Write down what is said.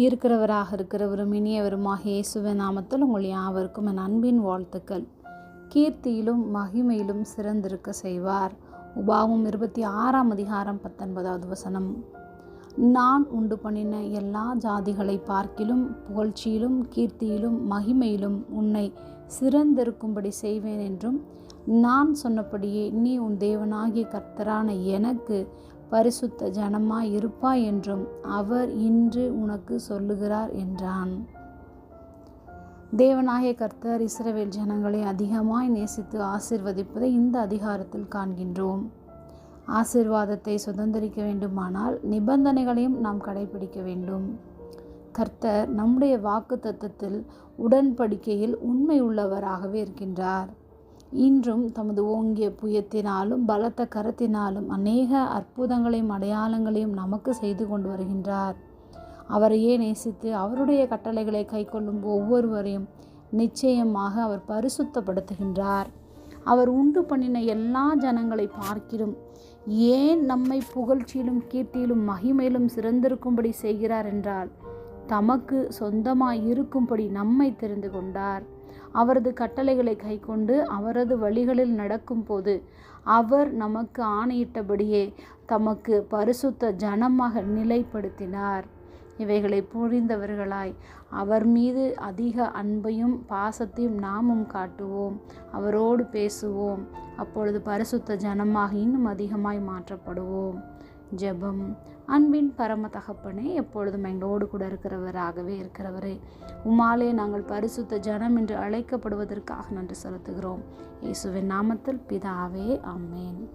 இருக்கிறவராக இருக்கிறவரும் இனியவருமாக இயேசுவின் நாமத்தில் உங்கள் யாவருக்கும் என் அன்பின் வாழ்த்துக்கள். கீர்த்தியிலும் மகிமையிலும் சிறந்திருக்க செய்வார். உபாவும் இருபத்தி ஆறாம் அதிகாரம் பத்தொன்பதாவது வசனம். நான் உண்டு பண்ணின எல்லா ஜாதிகளை பார்க்கிலும் புகழ்ச்சியிலும் கீர்த்தியிலும் மகிமையிலும் உன்னை சிறந்திருக்கும்படி செய்வேன் என்றும் நான் சொன்னபடியே நீ உன் தேவனாகிய கர்த்தரான எனக்கு பரிசுத்த ஜனமாய் இருப்பாய் என்றும் அவர் இன்று உனக்கு சொல்லுகிறார் என்றான். தேவனாகிய கர்த்தர் இஸ்ரவேல் ஜனங்களை அதிகமாய் நேசித்து ஆசிர்வதிப்பதை இந்த அதிகாரத்தில் காண்கின்றோம். ஆசிர்வாதத்தை சுதந்திரிக்க வேண்டுமானால் நிபந்தனைகளையும் நாம் கடைபிடிக்க வேண்டும். கர்த்தர் நம்முடைய வாக்கு தத்துவத்தில் உடன்படிக்கையில் உண்மை உள்ளவராகவே இருக்கின்றார். இன்றும் தமது ஓங்கிய புயத்தினாலும் பலத்த கரத்தினாலும் அநேக அற்புதங்களையும் அடையாளங்களையும் நமக்கு செய்து கொண்டு வருகின்றார். அவரையே நேசித்து அவருடைய கட்டளைகளை கைக்கொள்ளும் ஒவ்வொருவரையும் நிச்சயமாக அவர் பரிசுத்தப்படுத்துகின்றார். அவர் உண்டு பண்ணின எல்லா ஜனங்களை பார்க்கிலும் ஏன் நம்மை புகழ்ச்சியிலும் கீர்த்தியிலும் மகிமையிலும் சிறந்திருக்கும்படி செய்கிறார் என்றால் தமக்கு சொந்தமாய் இருக்கும்படி நம்மை தெரிந்து கொண்டார். அவரது கட்டளைகளை கைக்கொண்டு அவரது வழிகளில் நடக்கும்போது அவர் நமக்கு ஆணையிட்டபடியே தமக்கு பரிசுத்த ஜனமாக நிலைப்படுத்தினார். இவைகளை புரிந்தவர்களாய் அவர் மீது அதிக அன்பையும் பாசத்தையும் நாமும் காட்டுவோம். அவரோடு பேசுவோம். அப்பொழுது பரிசுத்த ஜனமாக இன்னும் அதிகமாய் மாற்றப்படுவோம். ஜெபம் அன்பின் பரம தகப்பனே எப்பொழுதும் எங்களோடு கூட இருக்கிறவராகவே இருக்கிறவரே. உமாலே நாங்கள் பரிசுத்த ஜனம் என்று அழைக்கப்படுவதற்காக நன்றி செலுத்துகிறோம். இயேசுவின் நாமத்தில் பிதாவே அம்மேன்